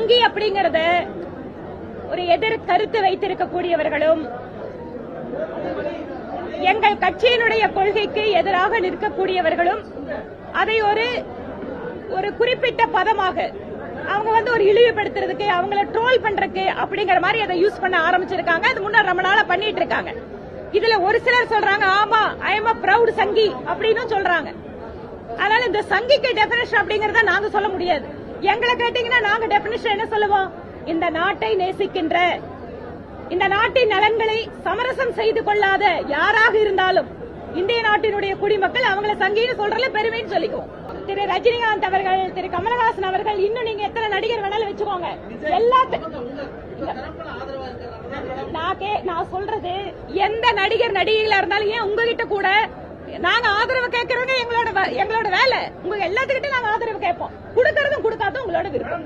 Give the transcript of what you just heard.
சங்கி அப்படிங்கறத ஒரு எதிர் கருத்து வைத்திருக்கக்கூடியவர்களும் எங்கள் கட்சியினுடைய கொள்கைக்கு எதிராக நிற்கக்கூடியவர்களும் அதை ஒரு ஒரு குறிப்பிட்ட பதமாக அவங்க வந்து ஒரு இழிவுபடுத்துறதுக்கு அவங்கள ட்ரோல் பண்றதுக்கு அப்படிங்கிற மாதிரி அதை யூஸ் பண்ண ஆரம்பிச்சிருக்காங்க. அது முன்னர் ரொம்ப நாளா பண்ணிட்டு இருக்காங்க. இதுல ஒரு சிலர் சொல்றாங்க ஆமா ஐ எம் அ ப்ரௌட் சங்கி அப்படின்னு சொல்றாங்க. அதனால இந்த சங்கிக்கு டெபினேஷன் அப்படிங்கறத நாங்க சொல்ல முடியாது. எங்களை கேட்டீங்கன்னா நாங்க டெபினேஷன் என்ன சொல்லுவோம்? இந்த நாட்டை நேசிக்கின்ற இந்த நாட்டின் நலன்களை சமரசம் செய்து கொள்ளாத யாராக இருந்தாலும் இந்திய நாட்டினுடைய குடிமக்கள் அவங்கள சங்கின்னு சொல்றதுல பெருமைன்னு சொல்லிக்குவோம். திரு ரஜினிகாந்த் அவர்கள் திரு கமலஹாசன் அவர்கள் இன்னும் நீங்க எத்தனை நடிகர் வேணாலும் வச்சுக்கோங்க. எல்லாத்தையும் நான் சொல்றது எந்த நடிகர் நடிகைகளா இருந்தாலும் ஏன் உங்ககிட்ட கூட நாங்க ஆதரவு கேட்கறவங்க எங்களோட வே- எங்களோட வேலை. உங்க எல்லாத்துக்கிட்டையும் நாங்க ஆதரவு கேட்போம். கொடுக்கறதும் கொடுக்காதும் உங்களோட விருப்பம்.